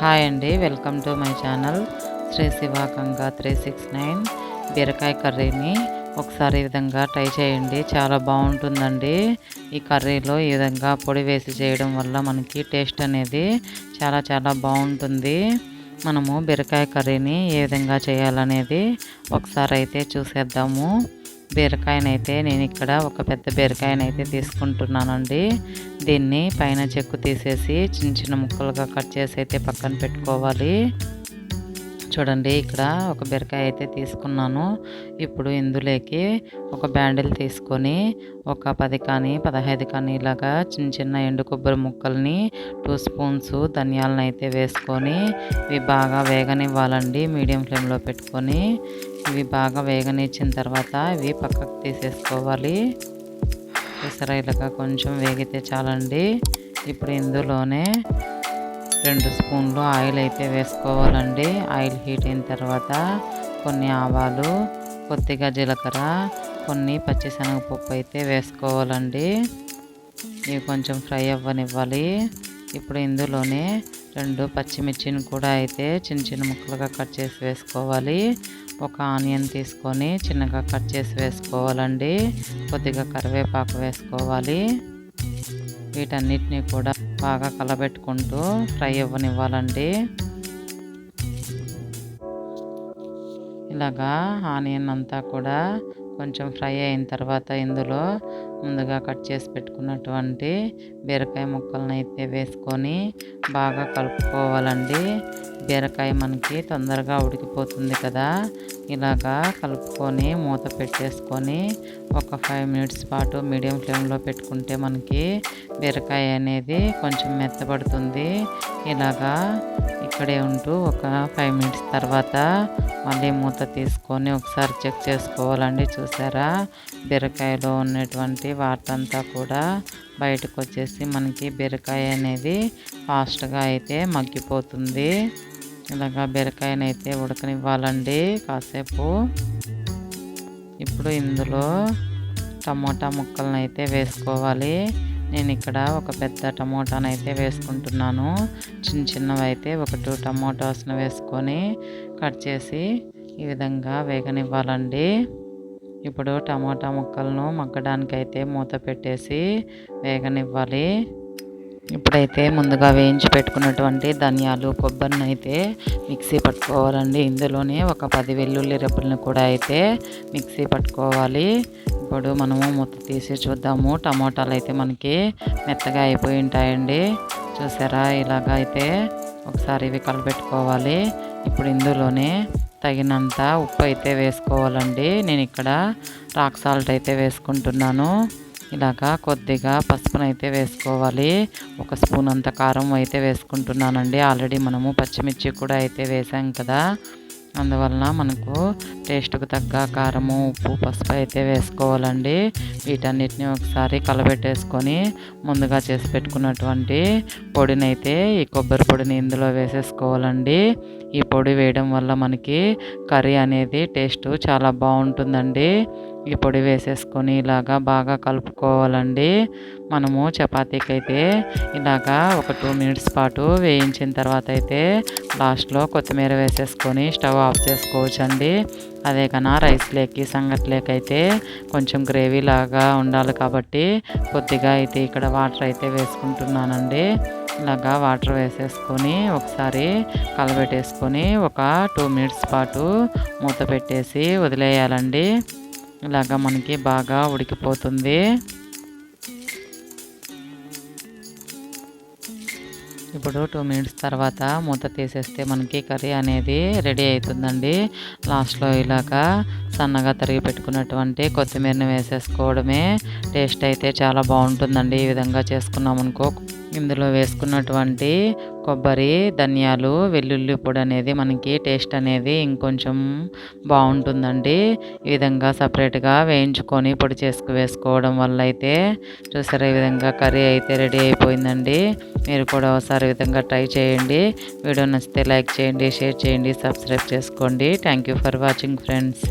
Hi అండి welcome to my channel Shri శివాకంగా three six nine. బీరకాయ కర్రీని ఒకసారి ఈ విధంగా ట్రై చేయండి చాలా బాగుంటుందండి. ఈ కర్రీలో ఈ విధంగా పొడి వేసి చేయడం వల్ల మనకి టేస్ట్ అనేది చాలా చాలా బాగుంటుంది. మనము బీరకాయ కర్రీని ఏ విధంగా చేయాలనేది ఒకసారి అయితే చూసేద్దాము. బీరకాయనైతే నేను ఇక్కడ ఒక పెద్ద బీరకాయనైతే తీసుకుంటున్నానండి. దీన్ని పైన చెక్కు తీసేసి చిన్న చిన్న ముక్కలుగా కట్ చేసి అయితే పక్కన పెట్టుకోవాలి. చూడండి ఇక్కడ ఒక బీరకాయ అయితే తీసుకున్నాను. ఇప్పుడు ఇందులోకి ఒక బ్యాండిల్ తీసుకొని ఒక పది కానీ పదహైదు కానీ ఇలాగా చిన్న చిన్న ఎండు కొబ్బరి ముక్కల్ని టూ స్పూన్స్ ధనియాలను అయితే వేసుకొని ఇవి బాగా వేగనివ్వాలండి మీడియం ఫ్లేమ్లో పెట్టుకొని. ఇవి బాగా వేగనిచ్చిన తర్వాత ఇవి పక్కకు తీసేసుకోవాలి. చూసారా ఇలాగా కొంచెం వేగితే చాలండి. ఇప్పుడు ఇందులోనే రెండు స్పూన్లు ఆయిల్ అయితే వేసుకోవాలండి. ఆయిల్ హీట్ అయిన తర్వాత కొన్ని ఆవాలు కొద్దిగా జీలకర్ర కొన్ని పచ్చిశనగపప్పు అయితే వేసుకోవాలండి. ఇవి కొంచెం ఫ్రై అవ్వనివ్వాలి. ఇప్పుడు ఇందులోనే రెండు పచ్చిమిర్చిని కూడా అయితే చిన్న చిన్న ముక్కలుగా కట్ చేసి వేసుకోవాలి. ఒక ఆనియన్ తీసుకొని చిన్నగా కట్ చేసి వేసుకోవాలండి. కొద్దిగా కరివేపాకు వేసుకోవాలి. వీటన్నిటిని కూడా బాగా కలబెట్టుకుంటూ ఫ్రై అవ్వనివ్వాలండి. ఇలాగా ఆనియన్ అంతా కూడా కొంచెం ఫ్రై అయిన తర్వాత ఇందులో ముందుగా కట్ చేసి పెట్టుకున్నటువంటి బీరకాయ ముక్కలను అయితే వేసుకొని బాగా కలుపుకోవాలండి. బీరకాయ మనకి తొందరగా ఉడికిపోతుంది కదా. ఇలాగా కలుపుకొని మూత పెట్టేసుకొని ఒక ఫైవ్ మినిట్స్ పాటు మీడియం ఫ్లేమ్లో పెట్టుకుంటే మనకి బీరకాయ అనేది కొంచెం మెత్తబడుతుంది. ఇలాగా ఇక్కడే ఉంటూ ఒక ఫైవ్ మినిట్స్ తర్వాత మళ్ళీ మూత తీసుకొని ఒకసారి చెక్ చేసుకోవాలండి. చూసారా? బీరకాయలో ఉన్నటువంటి వాటంతా కూడా బయటకు వచ్చేసి మనకి బీరకాయ అనేది ఫాస్ట్గా అయితే మగ్గిపోతుంది. ఇలాగా బీరకాయనైతే ఉడకనివ్వాలండి కాసేపు. ఇప్పుడు ఇందులో టమోటా ముక్కలను అయితే వేసుకోవాలి. నేను ఇక్కడ ఒక పెద్ద టమోటాను అయితే వేసుకుంటున్నాను. చిన్న చిన్నవి అయితే ఒక టూ టమోటాస్ను వేసుకొని కట్ చేసి ఈ విధంగా వేగనివ్వాలండి. ఇప్పుడు టమోటా ముక్కలను మగ్గడానికి అయితే మూత పెట్టేసి వేగనివ్వాలి. ఇప్పుడైతే ముందుగా వేయించి పెట్టుకున్నటువంటి ధనియాలు కొబ్బరిని అయితే మిక్సీ పట్టుకోవాలండి. ఇందులోనే ఒక పది వెల్లుల్లి రెబ్బలను కూడా అయితే మిక్సీ పట్టుకోవాలి. ఇప్పుడు మనము మూత తీసి చూద్దాము. టమోటాలు అయితే మనకి మెత్తగా అయిపోయి ఉంటాయండి. చూసారా? ఇలాగ అయితే ఒకసారి ఇవి కలపెట్టుకోవాలి. ఇప్పుడు ఇందులోనే తగినంత ఉప్పు అయితే వేసుకోవాలండి. నేను ఇక్కడ రాక్ సాల్ట్ అయితే వేసుకుంటున్నాను. ఇలాగా కొద్దిగా పసుపునైతే వేసుకోవాలి. ఒక స్పూన్ అంత కారం అయితే వేసుకుంటున్నానండి. ఆల్రెడీ మనము పచ్చిమిర్చి కూడా అయితే వేసాం కదా. అందువలన మనకు టేస్ట్కు తగ్గ కారము ఉప్పు పసుపు అయితే వేసుకోవాలండి. వీటన్నిటిని ఒకసారి కలబెట్టేసుకొని ముందుగా చేసి పెట్టుకున్నటువంటి పొడిని అయితే ఈ కొబ్బరి పొడిని ఇందులో వేసేసుకోవాలండి. ఈ పొడి వేయడం వల్ల మనకి కర్రీ అనేది టేస్ట్ చాలా బాగుంటుందండి. ఈ పొడి వేసేసుకొని ఇలాగా బాగా కలుపుకోవాలండి. మనము చపాతీకి అయితే ఇలాగా ఒక టూ మినిట్స్ పాటు వేయించిన తర్వాత అయితే లాస్ట్లో కొత్తిమీర వేసేసుకొని స్టవ్ ఆఫ్ చేసుకోవచ్చండి. అదే కన్నా రైస్ లేకి సంగటి అయితే కొంచెం గ్రేవీ లాగా ఉండాలి కాబట్టి కొద్దిగా అయితే ఇక్కడ వాటర్ అయితే వేసుకుంటున్నానండి. ఇలాగా వాటర్ వేసేసుకొని ఒకసారి కలబెట్టేసుకొని ఒక టూ మినిట్స్ పాటు మూత పెట్టేసి వదిలేయాలండి. ఇలాగ మనకి బాగా ఉడికిపోతుంది. ఇప్పుడు టూ మినిట్స్ తర్వాత మూత తీసేస్తే మనకి కర్రీ అనేది రెడీ అవుతుందండి. లాస్ట్లో ఇలాగా సన్నగా తరిగి పెట్టుకున్నటువంటి కొత్తిమీరని వేసేసుకోవడమే టేస్ట్ అయితే చాలా బాగుంటుందండి. ఈ విధంగా చేసుకున్నాం అనుకో ఇందులో వేసుకున్నటువంటి కొబ్బరి ధనియాలు వెల్లుల్లి పొడి అనేది మనకి టేస్ట్ అనేది ఇంకొంచెం బాగుంటుందండి. ఈ విధంగా సపరేట్గా వేయించుకొని పొడి చేసుకు వేసుకోవడం వల్ల అయితే చూసారా ఈ విధంగా కర్రీ అయితే రెడీ అయిపోయిందండి. మీరు కూడా ఒకసారి విధంగా ట్రై చేయండి. వీడియో నచ్చితే లైక్ చేయండి షేర్ చేయండి సబ్స్క్రైబ్ చేసుకోండి. Thank you for watching friends.